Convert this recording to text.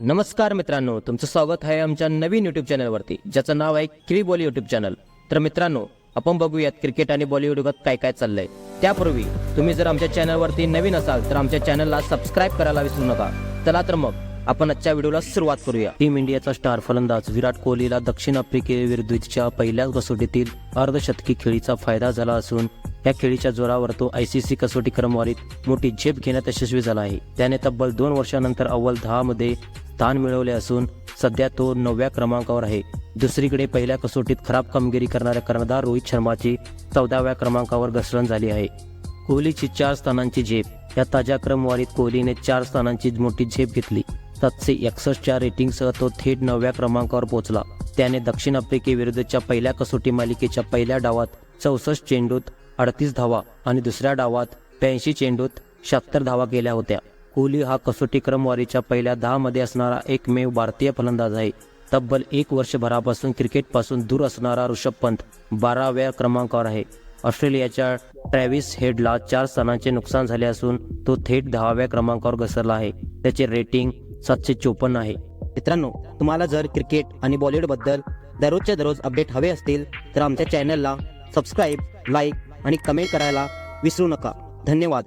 नमस्कार मित्रांनो तुमचं स्वागत आहे आमच्या नवीन युट्यूब चॅनलवरती ज्याचं नाव आहे किळी बॉली युट्यूब चॅनल तर मित्रांनो आपण बघूयात क्रिकेट आणि बॉलिवूड युगात काय काय चाललंय. त्यापूर्वी तुम्ही जर आमच्या चॅनलवरती नवीन असाल तर आमच्या चॅनलला सबस्क्राईब करायला विसरू नका. चला तर मग आपण आजच्या व्हिडिओला सुरुवात करूया. टीम इंडियाचा स्टार फलंदाज विराट कोहलीला दक्षिण आफ्रिकेविरुद्धच्या पहिल्या कसोटीतील अर्धशतकी खेळीचा फायदा झाला असून या खेळीच्या जोरावर तो आयसीसी कसोटी क्रमवारीत मोठी झेप घेण्यात यशस्वी झाला आहे. त्याने तब्बल दोन वर्षानंतर अव्वल दहा मध्ये स्थान मिळवले असून सध्या तो नवव्या क्रमांकावर आहे. दुसरीकडे पहिल्या कसोटीत खराब कामगिरी करणाऱ्या कर्णधार रोहित शर्माची चौदाव्या क्रमांकावर घसरण झाली आहे. कोहलीची चार स्थानांची झेप. या ताज्या क्रमवारीत कोहलीने चार स्थानांची मोठी झेप घेतली. सातशे एकसष्टच्या रेटिंगसह तो थेट नवव्या क्रमांकावर पोहोचला. त्याने दक्षिण आफ्रिकेविरुद्धच्या पहिल्या कसोटी मालिकेच्या पहिल्या डावात चौसष्ट चेंडूत अडतीस धावा आणि दुसऱ्या डावात ब्याऐंशी चेंडूत शहात्तर धावा केल्या होत्या. कोहली हा कसोटी क्रमवारीच्या पहिल्या दहामध्ये असणारा एकमेव भारतीय फलंदाज आहे. तब्बल एक वर्षभरापासून क्रिकेटपासून दूर असणारा ऋषभ पंत बाराव्या क्रमांकावर आहे. ऑस्ट्रेलियाच्या ट्रॅव्हिस हेडला चार स्थानांचे नुकसान झाले असून तो थेट दहाव्या क्रमांकावर घसरला आहे. त्याचे रेटिंग सातशे चोपन्न आहे. मित्रांनो तुम्हाला जर क्रिकेट आणि बॉलिवूडबद्दल दररोजच्या दररोज अपडेट हवे असतील तर आमच्या चॅनलला सबस्क्राईब लाईक आणि कमेंट करायला विसरू नका. धन्यवाद.